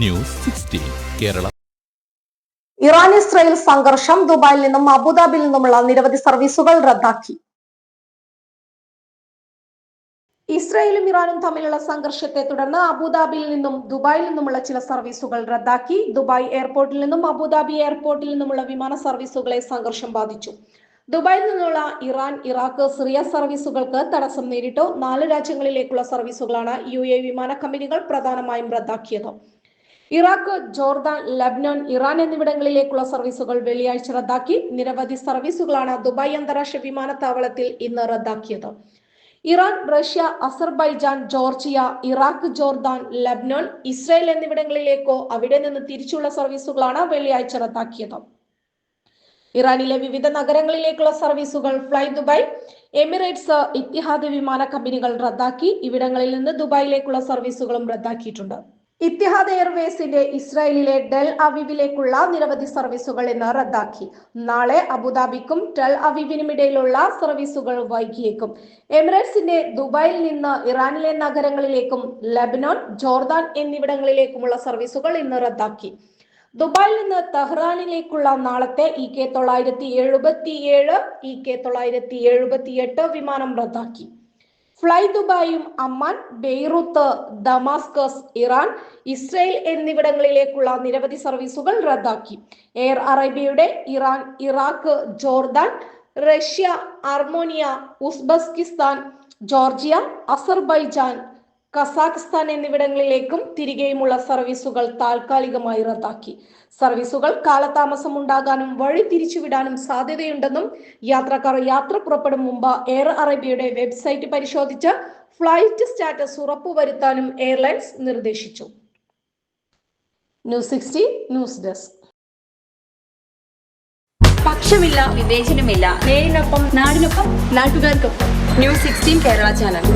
News sixteen Kerala. Iran Israel സംഘർഷം ദുബായിൽ നിന്നും അബുദാബിയിൽ നിന്നുമുള്ള നിരവധി സർവീസുകൾ റദ്ദാക്കി. ഇസ്രയേലും ഇറാനും തമ്മിലുള്ള സംഘർഷത്തെ തുടർന്ന് അബുദാബിയിൽ നിന്നും ദുബായിൽ നിന്നുമുള്ള ചില സർവീസുകൾ റദ്ദാക്കി. ദുബായ് എയർപോർട്ടിൽ നിന്നും അബുദാബി എയർപോർട്ടിൽ നിന്നുമുള്ള വിമാന സർവീസുകളെ സംഘർഷം ബാധിച്ചു. ദുബായിൽ നിന്നുള്ള ഇറാൻ ഇറാഖ് സിറിയ സർവീസുകൾക്ക് തടസ്സം നേരിട്ടു. നാല് രാജ്യങ്ങളിലേക്കുള്ള സർവീസുകളാണ് യു എ വിമാന കമ്പനികൾ പ്രധാനമായും റദ്ദാക്കിയത്. ഇറാഖ് ജോർദാൻ ലബ്നോൻ ഇറാൻ എന്നിവിടങ്ങളിലേക്കുള്ള സർവീസുകൾ വെള്ളിയാഴ്ച റദ്ദാക്കി. നിരവധി സർവീസുകളാണ് ദുബായ് അന്താരാഷ്ട്ര വിമാനത്താവളത്തിൽ ഇന്ന് റദ്ദാക്കിയത്. Iran Russia Azerbaijan Georgia Iraq Jordan Lebanon Israel എന്നിവിടങ്ങളിലേക്കോ അവിടെ നിന്ന് തിരിച്ചുള്ള സർവീസുകളാണ് വെള്ളിയാഴ്ച റദ്ദാക്കിയത്. ഇറാനിലെ വിവിധ നഗരങ്ങളിലേക്കുള്ള സർവീസുകൾ ഫ്ലൈ ദുബായ് എമിറേറ്റ്സ് ഇത്തിഹാദ് വിമാന കമ്പനികൾ റദ്ദാക്കി. ഇവിടങ്ങളിൽ നിന്ന് ദുബായിലേക്കുള്ള സർവീസുകളും റദ്ദാക്കിയിട്ടുണ്ട്. ഇത്തിഹാദ് എയർവേസിന്റെ ഇസ്രായേലിലെ ഡെൽ അവിവിലേക്കുള്ള നിരവധി സർവീസുകൾ ഇന്ന് റദ്ദാക്കി. നാളെ അബുദാബിക്കും ടെൽ അവിവിനും ഇടയിലുള്ള സർവീസുകൾ വൈകിയേക്കും. എമിറേറ്റ്സിന്റെ ദുബായിൽ നിന്ന് ഇറാനിലെ നഗരങ്ങളിലേക്കും ലബനോൻ ജോർദാൻ എന്നിവിടങ്ങളിലേക്കുമുള്ള സർവീസുകൾ ഇന്ന് റദ്ദാക്കി. ദുബായിൽ നിന്ന് തെഹ്റാനിലേക്കുള്ള നാളത്തെ ഇ കെ തൊള്ളായിരത്തി എഴുപത്തി ഏഴ് ഇ കെ തൊള്ളായിരത്തി എഴുപത്തി എട്ട് വിമാനം റദ്ദാക്കി. Fly ദുബായും Amman Beirut Damascus Iran Israel എന്നിവിടങ്ങളിലേക്കുള്ള നിരവധി സർവീസുകൾ റദ്ദാക്കി. എയർ അറേബ്യയുടെ Iran Iraq Jordan Russia Armenia Uzbekistan Georgia Azerbaijan Kazakhstan എന്നിവിടങ്ങളിലേക്കും തിരികെയുമുള്ള സർവീസുകൾ താൽക്കാലികമായി റദ്ദാക്കി. സർവീസുകൾ കാലതാമസം ഉണ്ടാകാനും വഴി തിരിച്ചുവിടാനും സാധ്യതയുണ്ടെന്നും യാത്രക്കാർ യാത്ര പുറപ്പെടും മുമ്പ് എയർ അറേബ്യയുടെ വെബ്സൈറ്റ് പരിശോധിച്ച് ഫ്ലൈറ്റ് സ്റ്റാറ്റസ് ഉറപ്പുവരുത്താനും എയർലൈൻസ് നിർദ്ദേശിച്ചു. News sixty news desk. പക്ഷമില്ല വിവേചനമില്ല. നേരിനൊപ്പം നാടിനൊപ്പം നാട്ടുകാർക്കൊപ്പം. News sixteen Kerala channel.